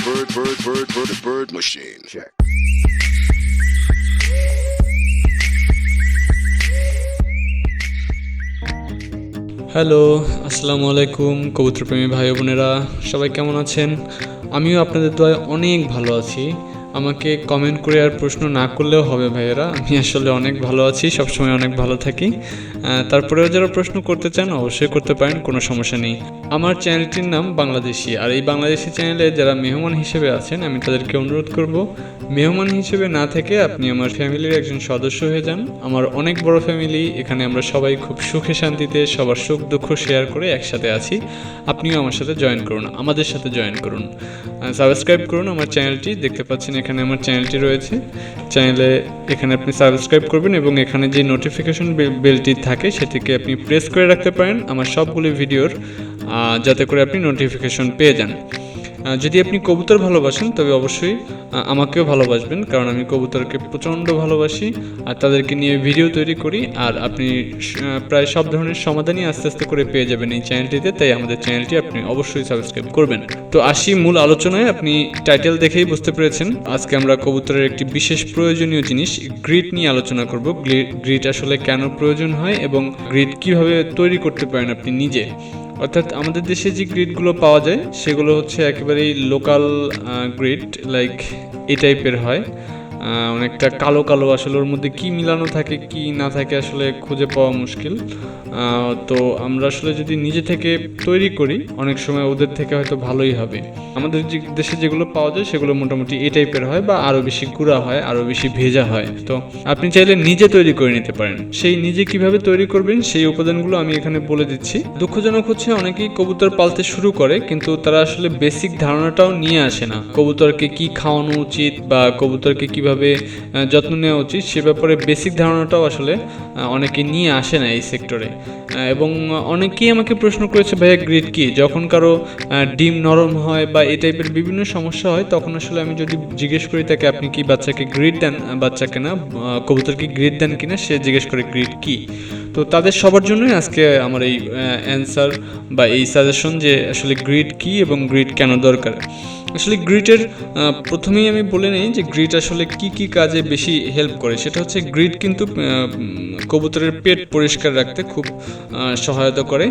bird, bird, bird, bird, bird machine. Check. Hello আসসালামু আলাইকুম কবুতরপ্রেমী ভাই বোনেরা সবাই কেমন আছেন আমিও আপনাদের দোয়ায় অনেক ভালো আছি আমাকে কমেন্ট করে আর প্রশ্ন না করলেও হবে ভাইয়েরা। আমি আসলে অনেক ভালো আছি, সবসময় অনেক ভালো থাকি। তারপরেও যারা প্রশ্ন করতে চান অবশ্যই করতে পারেন, কোনো সমস্যা নেই। আমার চ্যানেলটির নাম বাংলাদেশি, আর এই বাংলাদেশি চ্যানেলে যারা মেহমান হিসেবে আছেন, আমি তাদেরকে অনুরোধ করব, মেহমান হিসেবে না থেকে আপনি আমার ফ্যামিলির একজন সদস্য হয়ে যান। আমার অনেক বড় ফ্যামিলি, এখানে আমরা সবাই খুব সুখে শান্তিতে, সবার সুখ দুঃখ শেয়ার করে একসাথে আছি। আপনিও আমার সাথে জয়েন করুন, আমাদের সাথে জয়েন করুন। সাবস্ক্রাইব করুন আমার চ্যানেলটি দেখতে পাচ্ছেন এখানে আমার চ্যানেলটি রয়েছে, চ্যানেলে এখানে আপনি সাবস্ক্রাইব করবেন এবং এখানে যে নোটিফিকেশন বেলটি থাকে সেটিকে আপনি প্রেস করে রাখতে পারেন আমার সবগুলি ভিডিওর যাতে করে আপনি নোটিফিকেশন পেয়ে যান। যদি আপনি কবুতর ভালোবাসেন, তবে অবশ্যই আমাকেও ভালোবাসবেন, কারণ আমি কবুতরকে প্রচণ্ড ভালোবাসি, আর তাদেরকে নিয়ে ভিডিও তৈরি করি, আর আপনি প্রায় সব ধরনের সমাধানই আস্তে আস্তে করে পেয়ে যাবেন এই চ্যানেলটিতে, তাই আমাদের চ্যানেলটি আপনি অবশ্যই সাবস্ক্রাইব করবেন। তো আসি মূল আলোচনায়, আপনি টাইটেল দেখেই বুঝতে পেরেছেন, আজকে আমরা কবুতরের একটি বিশেষ প্রয়োজনীয় জিনিস, গ্রিড নিয়ে আলোচনা করব গ্রিড আসলে কেন প্রয়োজন হয়, এবং গ্রিড কীভাবে তৈরি করতে পারেন আপনি নিজে? অর্থাৎ আমাদের দেশে যে গ্রিডগুলো পাওয়া যায়, সেগুলো হচ্ছে একেবারেই লোকাল গ্রিড লাইক এই টাইপের হয়। অনেকটা কালো কালো, আসলে ওর মধ্যে কি মিলানো থাকে, কি না থাকে আসলে খুঁজে পাওয়া মুশকিল। তো আমরা আসলে যদি নিজে থেকে তৈরি করি, অনেক সময় ওদের থেকে হয়তো ভালোই হবে। আমাদের যে দেশে যেগুলো পাওয়া যায়, সেগুলো মোটামুটি এই টাইপের হয় বা আরও বেশি গুঁড়া হয় আরও বেশি ভেজা হয়। তো আপনি চাইলে নিজে তৈরি করে নিতে পারেন। সেই নিজে কীভাবে তৈরি করবেন, সেই উপাদানগুলো আমি এখানে বলে দিচ্ছি। দুঃখজনক হচ্ছে অনেকেই কবুতর পালতে শুরু করে, কিন্তু তারা আসলে বেসিক ধারণাটাও নিয়ে আসে না। কবুতরকে কি খাওয়ানো উচিত বা কবুতরকে কীভাবে আহ, যত্ন নেওয়া উচিত। সে ব্যাপারে বেসিক ধারণাটাও আসলে অনেকে নিয়ে আসে না এই সেক্টরে এবং অনেকেই আমাকে প্রশ্ন করেছে ভাইয়া গ্রিড কি? যখন কারও ডিম নরম হয় বা এই টাইপের বিভিন্ন সমস্যা হয় তখন আসলে আমি যদি জিজ্ঞেস করি তাকে আপনি কি বাচ্চাকে গ্রিড দেন? বাচ্চাকে না কবুতরকে গ্রিড দেন কিনা সে জিজ্ঞেস করে গ্রিড কি? তো তাদের সবার জন্যই আজকে আমার এই অ্যান্সার বা এই সাজেশন যে আসলে গ্রিড কি এবং গ্রিড কেন দরকার। আসলে গ্রিটের প্রথমেই আমি বলে নিই যে গ্রিট আসলে কি কি কাজে বেশি হেল্প করে। সেটা হচ্ছে গ্রিট কিন্তু কবুতরের পেট পরিষ্কার রাখতে খুব সহায়তা করে।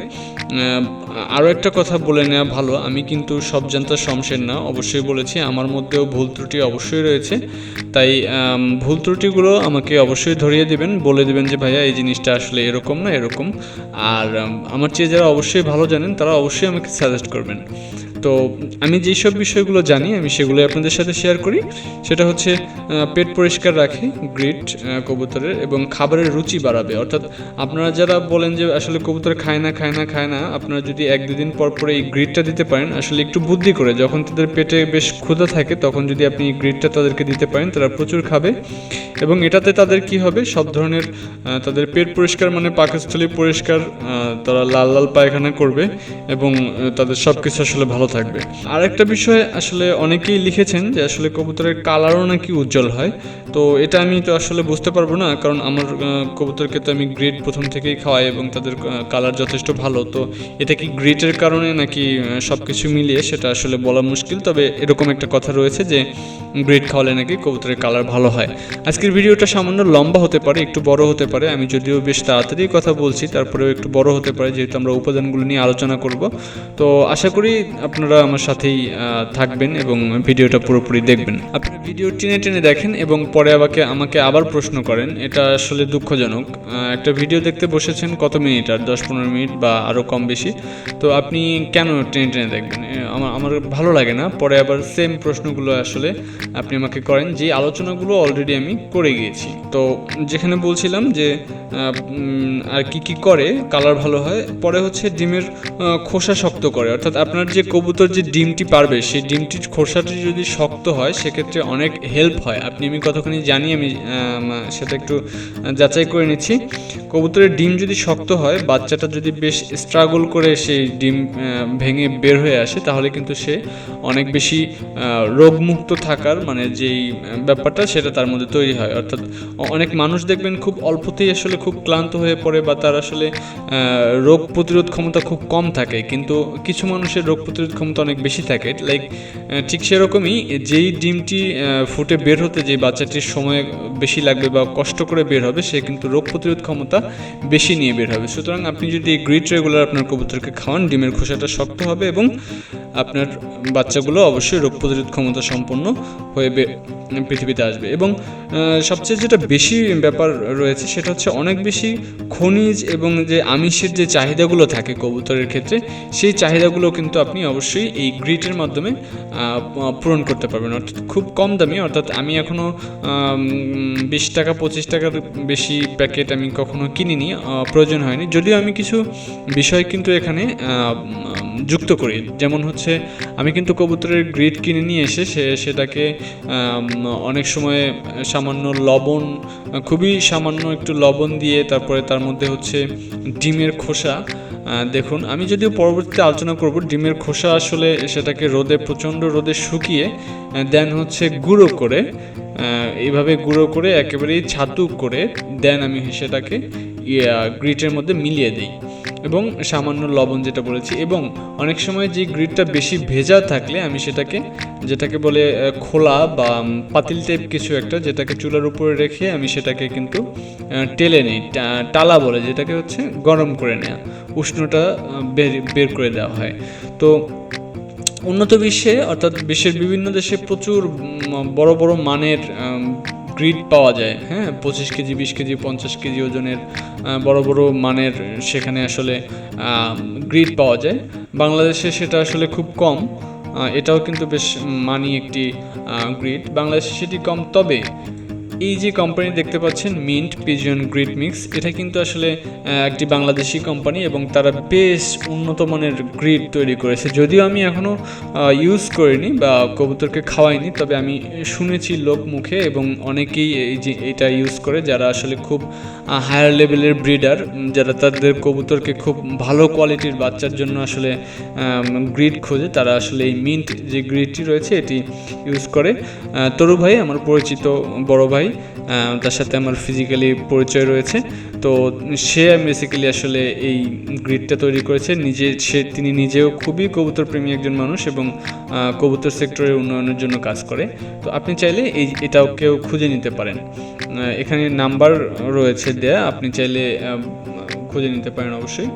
আরও একটা কথা বলে নেওয়া ভালো, আমি কিন্তু সব জানতা শমশের না, অবশ্যই বলেছি, আমার মধ্যেও ভুল ত্রুটি অবশ্যই রয়েছে। তাই ভুল ত্রুটিগুলো আমাকে অবশ্যই ধরিয়ে দিবেন, বলে দেবেন যে, ভাইয়া, এই জিনিসটা আসলে এরকম না, এরকম। আর আমার চেয়ে যারা অবশ্যই ভালো জানেন, তারা অবশ্যই আমাকে সাজেস্ট করবেন। তো আমি যেই সব বিষয়গুলো জানি, আমি সেগুলো আপনাদের সাথে শেয়ার করি। সেটা হচ্ছে পেট পরিষ্কার রাখে গ্রিট কবুতরের, এবং খাবারের রুচি বাড়াবে। অর্থাৎ আপনারা যারা বলেন যে আসলে কবুতর খায় না খায় না খায় না, আপনারা যদি এক দুদিন পর পরে এই গ্রিডটা দিতে পারেন, আসলে একটু বুদ্ধি করে, যখন তাদের পেটে বেশ ক্ষুধা থাকে, তখন যদি আপনি এই গ্রিডটা তাদেরকে দিতে পারেন, তারা প্রচুর খাবে। এবং এটাতে তাদের কি হবে? সব ধরনের তাদের পেট পরিষ্কার মানে পাকস্থলী পরিষ্কার তারা লাল লাল পায়খানা করবে, এবং তাদের সব কিছু আসলে ভালো থাকবে। আর একটা বিষয় আসলে অনেকেই লিখেছেন যে আসলে কবুতরের কালারও নাকি উজ্জ্বল হয়। তো এটা আমি তো আসলে বুঝতে পারব না, কারণ আমার কবুতরকে তো আমি গ্রিড প্রথম থেকেই খাওয়াই এবং তাদের কালার যথেষ্ট ভালো। তো এটা কি গ্রিটের কারণে নাকি সব কিছু মিলিয়ে সেটা আসলে বলা মুশকিল? তবে এরকম একটা কথা রয়েছে যে গ্রিড খাওয়ালে নাকি কবুতরের কালার ভালো হয়। আজকের ভিডিওটা সামান্য লম্বা হতে পারে, একটু বড় হতে পারে। আমি যদিও বেশ তাড়াতাড়ি কথা বলছি, তারপরেও একটু বড় হতে পারে, যেহেতু আমরা উপাদানগুলো নিয়ে আলোচনা করব। তো আশা করি আমার সাথেই থাকবেন এবং ভিডিওটা পুরোপুরি দেখবেন। আপনি ভিডিও টেনে টেনে দেখেন এবং পরে আমাকে আমাকে আবার প্রশ্ন করেন, এটা আসলে দুঃখজনক। একটা ভিডিও দেখতে বসেছেন কত মিনিট? আর দশ পনেরো মিনিট বা আরও কম বেশি। তো আপনি কেন টেনে টেনে দেখবেন? আমার আমার ভালো লাগে না। পরে আবার সেম প্রশ্নগুলো আসলে আপনি আমাকে করেন, যে আলোচনাগুলো অলরেডি আমি করে গিয়েছি। তো যেখানে বলছিলাম যে আর কি কি করে কালার ভালো হয়, পরে হচ্ছে ডিমের খোসা শক্ত করে। অর্থাৎ আপনার যে কবুতর যে ডিমটি পারবে, সেই ডিমটির খোসাটি যদি শক্ত হয়, সেক্ষেত্রে অনেক হেল্প হয়। আপনি আমি কতখানি জানি, আমি সেটা একটু যাচাই করে নিচ্ছি। কবুতরের ডিম যদি শক্ত হয়, বাচ্চাটা যদি বেশ স্ট্রাগল করে সেই ডিম ভেঙে বের হয়ে আসে, তাহলে কিন্তু সে অনেক বেশি রোগমুক্ত থাকার মানে যেই ব্যাপারটা, সেটা তার মধ্যে তৈরি হয়। অর্থাৎ অনেক মানুষ দেখবেন খুব অল্পতেই আসলে খুব ক্লান্ত হয়ে পড়ে বা তার আসলে রোগ প্রতিরোধ ক্ষমতা খুব কম থাকে। কিন্তু কিছু মানুষের রোগ প্রতিরোধ ক্ষমতা অনেক বেশি থাকে। লাইক ঠিক সেরকমই যেই ডিমটি ফুটে বের হতে যে বাচ্চাটির সময় বেশি লাগবে বা কষ্ট করে বের হবে, সে কিন্তু রোগ প্রতিরোধ ক্ষমতা বেশি নিয়ে বের হবে। সুতরাং আপনি যদি গ্রিট রেগুলার আপনার কবুতরকে খাওয়ান, ডিমের খোসাটা শক্ত হবে এবং আপনার বাচ্চাগুলো অবশ্যই রোগ প্রতিরোধ ক্ষমতা সম্পন্ন হয়ে পৃথিবীতে আসবে। এবং সবচেয়ে যেটা বেশি ব্যাপার রয়েছে সেটা হচ্ছে অনেক বেশি খনিজ এবং যে আমিষের যে চাহিদাগুলো থাকে কবুতরের ক্ষেত্রে, সেই চাহিদাগুলো কিন্তু আপনি অবশ্যই এই গ্রিটের মাধ্যমে পূরণ করতে পারবেন। অর্থাৎ খুব কম দামি, অর্থাৎ আমি এখনও বিশ টাকা, পঁচিশ টাকার বেশি প্যাকেট আমি কখনো কিনিনি প্রয়োজন হয়নি। যদিও আমি কিছু বিষয় কিন্তু এখানে যুক্ত করি। যেমন হচ্ছে, আমি কিন্তু কবুতরের গ্রিড কিনে নিয়ে এসে সে, সেটাকে অনেক সময় সামান্য লবণ, খুবই সামান্য একটু লবণ দিয়ে তারপরে তার মধ্যে হচ্ছে ডিমের খোসা দেখুন, আমি যদিও পরবর্তীতে আলোচনা করব, ডিমের খোসা আসলে সেটাকে রোদে, প্রচণ্ড রোদে শুকিয়ে দেন হচ্ছে গুঁড়ো করে এইভাবে গুঁড়ো করে একেবারেই ছাতু করে, দেন আমি সেটাকে গ্রিটের মধ্যে মিলিয়ে দিই। এবং সামান্য লবণ যেটা বলেছি, এবং অনেক সময় যে গ্রিডটা বেশি ভেজা থাকলে আমি সেটাকে, যেটাকে বলে খোলা বা পাতিল টাইপ কিছু একটা যেটাকে চুলার উপরে রেখে আমি সেটাকে কিন্তু টেলে নিই টালা বলে, যেটাকে হচ্ছে গরম করে নেওয়া উষ্ণটা বের বের করে দেওয়া হয়। তো উন্নত বিশ্বে, অর্থাৎ বিশ্বের বিভিন্ন দেশে প্রচুর বড় বড় মানের গ্রিড পাওয়া যায় হ্যাঁ? পঁচিশ কেজি, বিশ কেজি, পঞ্চাশ কেজি ওজনের বড় বড় মানের সেখানে আসলে গ্রিড পাওয়া যায়। বাংলাদেশে সেটা আসলে খুব কম এটাও কিন্তু বেশ মানি একটি গ্রিড বাংলাদেশে সেটি কম, তবে এই যে কোম্পানি দেখতে পাচ্ছেন মিন্ট পিজিয়ন গ্রিড মিক্স এটা কিন্তু আসলে একটি বাংলাদেশি কোম্পানি এবং তারা বেশ উন্নত মানের গ্রিড তৈরি করেছে। যদিও আমি এখনও ইউজ করিনি বা কবুতরকে খাওয়াইনি, তবে আমি শুনেছি লোক মুখে এবং অনেকেই এই যে এটা ইউজ করে, যারা আসলে খুব হায়ার লেভেলের ব্রিডার যারা তাদের কবুতরকে খুব ভালো কোয়ালিটির বাচ্চার জন্য আসলে গ্রিড খোঁজে, তারা আসলে এই মিন্ট যে গ্রিডটি রয়েছে, এটি ইউজ করে। তরু ভাই, আমার পরিচিত বড় ভাই আহ, তার সাথে আমার ফিজিক্যালি পরিচয় রয়েছে। তো সে বেসিক্যালি আসলে এই গ্রিডটা তৈরি করেছে। নিজে সে তিনি নিজেও খুবই কবুতর প্রেমী একজন মানুষ এবং কবুতর সেক্টরের উন্নয়নের জন্য কাজ করে। তো আপনি চাইলে এই এটাও কেউ খুঁজে নিতে পারেন। এখানে নাম্বার রয়েছে দেয়া আপনি চাইলে খুঁজে নিতে পারেন অবশ্যই।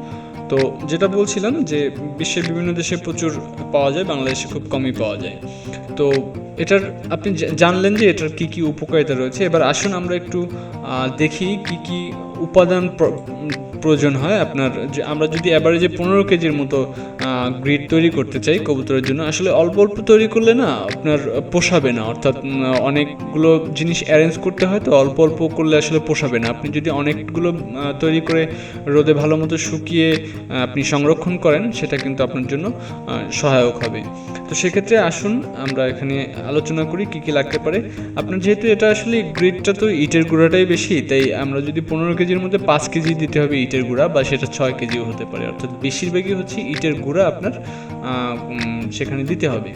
তো যেটা বলছিলাম যে বিশ্বের বিভিন্ন দেশে প্রচুর পাওয়া যায় বাংলাদেশে খুব কমই পাওয়া যায়। তো এটার আপনি জানলেন যে এটার কি কি উপকারিতা রয়েছে। এবার আসুন আমরা একটু দেখি কি কি উপাদান প্রয়োজন হয় আপনার যে, আমরা যদি অ্যাভারেজে পনেরো কেজির মতো গ্রিড তৈরি করতে চাই কবুতরের জন্য, আসলে অল্প অল্প তৈরি করলে না আপনার পোষাবে না। অর্থাৎ অনেকগুলো জিনিস অ্যারেঞ্জ করতে হয় তো অল্প অল্প করলে আসলে পোষাবে না। আপনি যদি অনেকগুলো তৈরি করে রোদে ভালো মতো শুকিয়ে আপনি সংরক্ষণ করেন, সেটা কিন্তু আপনার জন্য সহায়ক হবে। তো সেক্ষেত্রে আসুন, আমরা এখানে আলোচনা করি কি কি লাগতে পারে। আপনার যেহেতু এটা আসলে গ্রিডটা তো ইটের গুঁড়াটাই বেশি, তাই আমরা যদি পনেরো কেজির মধ্যে পাঁচ কেজি দিতে হবে ইটের গুঁড়া বা সেটা ছয় কেজিও হতে পারে। অর্থাৎ বেশিরভাগই হচ্ছে ইটের গুঁড়া আপনার সেখানে দিতে হবে।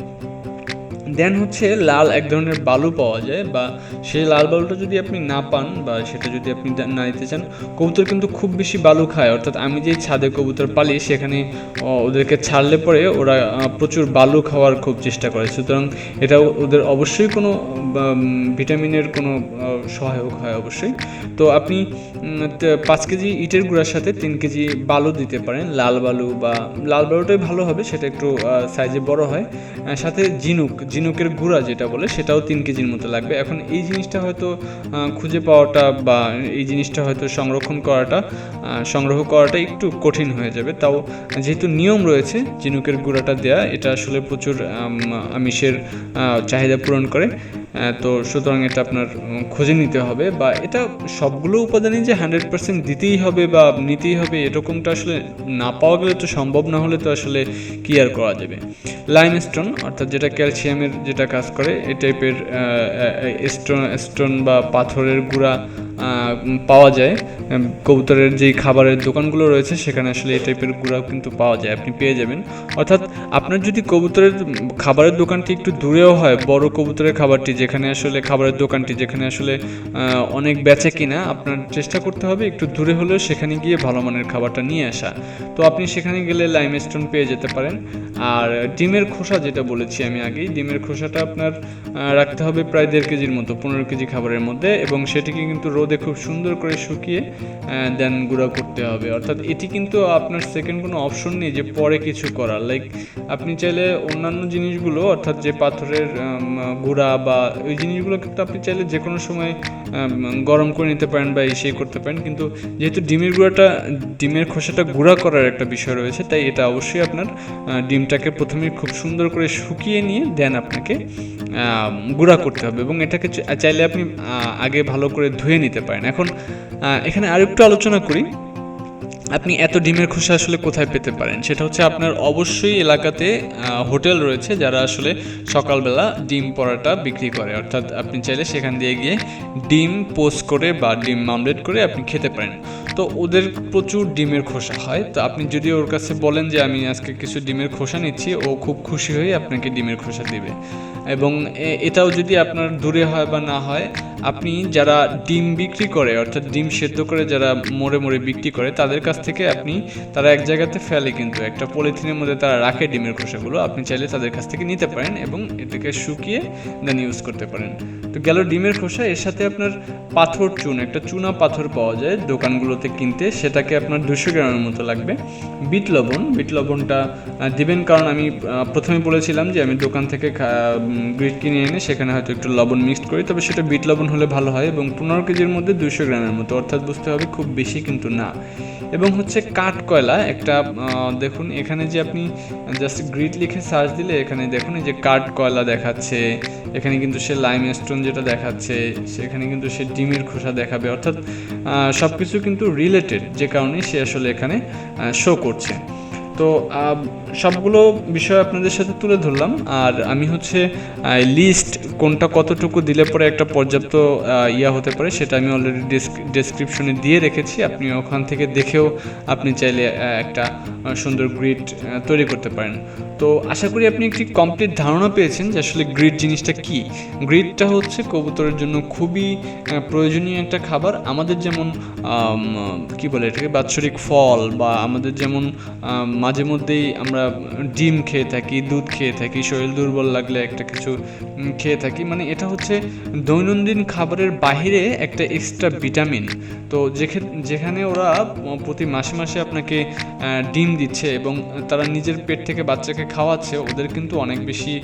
দেন হচ্ছে লাল, এক ধরনের বালু পাওয়া যায় বা সেই লাল বালুটা যদি আপনি না পান বা সেটা যদি আপনি না দিতে চান, কবুতর কিন্তু খুব বেশি বালু খায়। অর্থাৎ আমি যে ছাদে কবুতর পালি সেখানে ওদেরকে ছাড়লে পরে ওরা প্রচুর বালু খাওয়ার খুব চেষ্টা করে। সুতরাং এটা ওদের অবশ্যই কোনো ভিটামিনের কোনো সহায়ক হয় অবশ্যই। তো আপনি পাঁচ কেজি ইটের গুঁড়ার সাথে তিন কেজি বালু দিতে পারেন, লাল বালু বা লাল বালুটাই ভালো হবে, সেটা একটু সাইজে বড় হয়। সাথে ঝিনুক, ঝিনুকের গুঁড়া যেটা বলে, সেটাও তিন কেজির মতো লাগবে। এখন এই জিনিসটা হয়তো খুঁজে পাওয়াটা বা এই জিনিসটা হয়তো সংরক্ষণ করাটা সংগ্রহ করাটা একটু কঠিন হয়ে যাবে। তাও যেহেতু নিয়ম রয়েছে ঝিনুকের গুঁড়াটা দেয়া, এটা আসলে প্রচুর আমিষের চাহিদা পূরণ করে। তো সুতরাং এটা আপনার খুঁজে নিতে হবে বা এটা সবগুলো উপাদানই যে হান্ড্রেড পার্সেন্ট দিতেই হবে বা নিতেই হবে, এরকমটা আসলে না পাওয়া গেলে তো সম্ভব, না হলে তো আসলে কি আর করা যাবে? লাইম লাইমস্টোন অর্থাৎ যেটা ক্যালসিয়ামের যেটা কাজ করে এ টাইপের স্টোন স্টোন বা পাথরের গুঁড়া পাওয়া যায়। কবুতরের যেই খাবারের দোকানগুলো রয়েছে, সেখানে আসলে এই টাইপের গুঁড়াও কিন্তু পাওয়া যায়, আপনি পেয়ে যাবেন। অর্থাৎ আপনার যদি কবুতরের খাবারের দোকানটি একটু দূরেও হয়, বড় কবুতরের খাবারটি, যেখানে আসলে খাবারের দোকানটি, যেখানে আসলে অনেক বেচে কিনা, আপনার চেষ্টা করতে হবে একটু দূরে হলেও সেখানে গিয়ে ভালো মানের খাবারটা নিয়ে আসা। তো আপনি সেখানে গেলে লাইম স্টোন পেয়ে যেতে পারেন। আর ডিমের খোসা যেটা বলেছি আমি আগেই, ডিমের খোসাটা আপনার রাখতে হবে প্রায় দেড় কেজির মতো, পনেরো কেজি খাবারের মধ্যে, এবং সেটিকে কিন্তু রোদে খুব সুন্দর করে শুকিয়ে দেন গুঁড়া করতে হবে। অর্থাৎ এটি কিন্তু আপনার সেকেন্ড কোনো অপশন নেই যে পরে কিছু করার। লাইক আপনি চাইলে অন্যান্য জিনিসগুলো, অর্থাৎ যে পাথরের গুঁড়া বা ওই জিনিসগুলো কিন্তু আপনি চাইলে যে কোনো সময় গরম করে নিতে পারেন বা সেই করতে পারেন। কিন্তু যেহেতু ডিমের গুঁড়াটা, ডিমের খোসাটা গুঁড়া করার একটা বিষয় রয়েছে, তাই এটা অবশ্যই আপনার ডিমটাকে প্রথমে খুব সুন্দর করে শুকিয়ে নিয়ে, দেন আপনাকে গুঁড়া করতে হবে। এবং এটাকে চাইলে আপনি আগে ভালো করে ধুয়ে নিতে পারেন। এখন এখানে আরেকটু আলোচনা করি। আপনি এত ডিমের খোসা আসলে কোথায় পেতে পারেন? সেটা হচ্ছে আপনার অবশ্যই এলাকাতে হোটেল রয়েছে যারা আসলে সকালবেলা ডিম পরাটা বিক্রি করে। অর্থাৎ আপনি চাইলে সেখান দিয়ে গিয়ে ডিম পোস্ট করে বা ডিম মামলেট করে আপনি খেতে পারেন। তো ওদের প্রচুর ডিমের খোসা হয়। তো আপনি যদি ওর কাছে বলেন যে, আমি আজকে কিছু ডিমের খোসা নিচ্ছি, ও খুব খুশি হয়ে আপনাকে ডিমের খোসা দিবে। এবং এটাও যদি আপনার দূরে হয় বা না হয় আপনি যারা ডিম বিক্রি করে, অর্থাৎ ডিম সেদ্ধ করে যারা মোড়ে মোড়ে বিক্রি করে, তাদের কাছ থেকে আপনি, তারা এক জায়গাতে ফেলে কিন্তু, একটা পলিথিনের মধ্যে তারা রাখে ডিমের খোসাগুলো, আপনি চাইলে তাদের কাছ থেকে নিতে পারেন এবং এটাকে শুকিয়ে দেন ইউজ করতে পারেন। তো গেল ডিমের খোসা, এর সাথে আপনার পাথর চুন, একটা চুনা পাথর পাওয়া যায় দোকানগুলোতে কিনতে, সেটাকে আপনার দুশো গ্রামের মতো লাগবে। বিট লবণ, বিট লবণটা দিবেন কারণ আমি প্রথমে বলেছিলাম যে আমি দোকান থেকে গ্রিট কিনে এনে সেখানে হয়তো একটু লবণ মিক্সড করি, তবে সেটা বিট লবণ হলে ভালো হয় এবং পনেরো কেজির মধ্যে দুইশো গ্রামের মতো। অর্থাৎ বুঝতে হবে খুব বেশি কিন্তু না। এবং হচ্ছে কাঠ কয়লা একটা দেখুন, এখানে যে আপনি জাস্ট গ্রিট লিখে সার্চ দিলে এখানে দেখুন এই যে কাঠ কয়লা দেখাচ্ছে, এখানে কিন্তু সে লাইম স্টোন যেটা দেখাচ্ছে, সেখানে কিন্তু সে ডিমের খোসা দেখাবে। অর্থাৎ সব কিছু কিন্তু রিলেটেড যে কারণে সে আসলে এখানে শো করছে। তো সবগুলো বিষয় আপনাদের সাথে তুলে ধরলাম। আর আমি হচ্ছে লিস্ট কোনটা কতটুকু দিলে পরে একটা পর্যাপ্ত ইয়া হতে পারে সেটা আমি অলরেডি ডেসক্রিপশনে দিয়ে রেখেছি। আপনি ওখান থেকে দেখেও আপনি চাইলে একটা সুন্দর গ্রিড তৈরি করতে পারেন। তো আশা করি আপনি একটি কমপ্লিট ধারণা পেয়েছেন যে আসলে গ্রিড জিনিসটা কি। গ্রিডটা হচ্ছে কবুতরের জন্য খুবই প্রয়োজনীয় একটা খাবার। আমাদের যেমন কি বলে এটাকে, বাৎসরিক ফল বা আমাদের যেমন মাঝে মধ্যেই আমরা ডিম খেয়ে থাকি, দুধ খেয়ে থাকি, শরীর দুর্বল লাগলে একটা কিছু খেয়ে থাকি। মানে এটা হচ্ছে দৈনন্দিন খাবারের বাইরে একটা এক্সট্রা ভিটামিন তো যেখে- যেখানে ওরা প্রতি মাসে মাসে আপনাকে ডিম দিচ্ছে এবং তারা নিজের পেট থেকে বাচ্চাকে খাওয়াচ্ছে, ওদের কিন্তু অনেক বেশি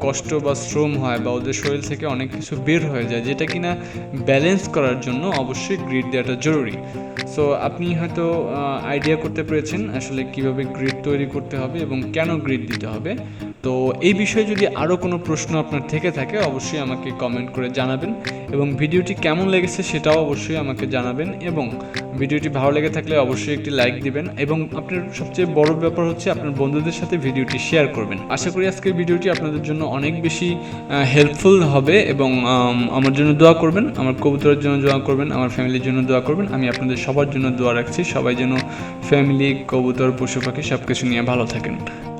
কষ্ট বা শ্রম হয় বা ওদের শরীর থেকে অনেক কিছু বের হয়ে যায়, যেটা কিনা ব্যালেন্স করার জন্য অবশ্যই গ্রিড দেওয়াটা জরুরি। সো আপনি হয়তো আইডিয়া করতে পেরেছেন আসলে কীভাবে গ্রিড তৈরি করতে হবে এবং কেন গ্রিড দিতে হবে? তো এই বিষয়ে যদি আরও কোনো প্রশ্ন আপনার থেকে থাকে, অবশ্যই আমাকে কমেন্ট করে জানাবেন। এবং ভিডিওটি কেমন লেগেছে সেটাও অবশ্যই আমাকে জানাবেন। এবং ভিডিওটি ভালো লেগে থাকলে অবশ্যই একটি লাইক দিবেন। এবং আপনার সবচেয়ে বড় ব্যাপার হচ্ছে আপনার বন্ধুদের সাথে ভিডিওটি শেয়ার করবেন। আশা করি আজকের ভিডিওটি আপনাদের জন্য অনেক বেশি হেল্পফুল হবে। এবং আমার জন্য দোয়া করবেন, আমার কবুতরের জন্য দোয়া করবেন, আমার ফ্যামিলির জন্য দোয়া করবেন। আমি আপনাদের সবার জন্য দোয়া রাখছি। সবাই যেন ফ্যামিলি কবুতর পশু পাখি সব কিছু নিয়ে ভালো থাকেন।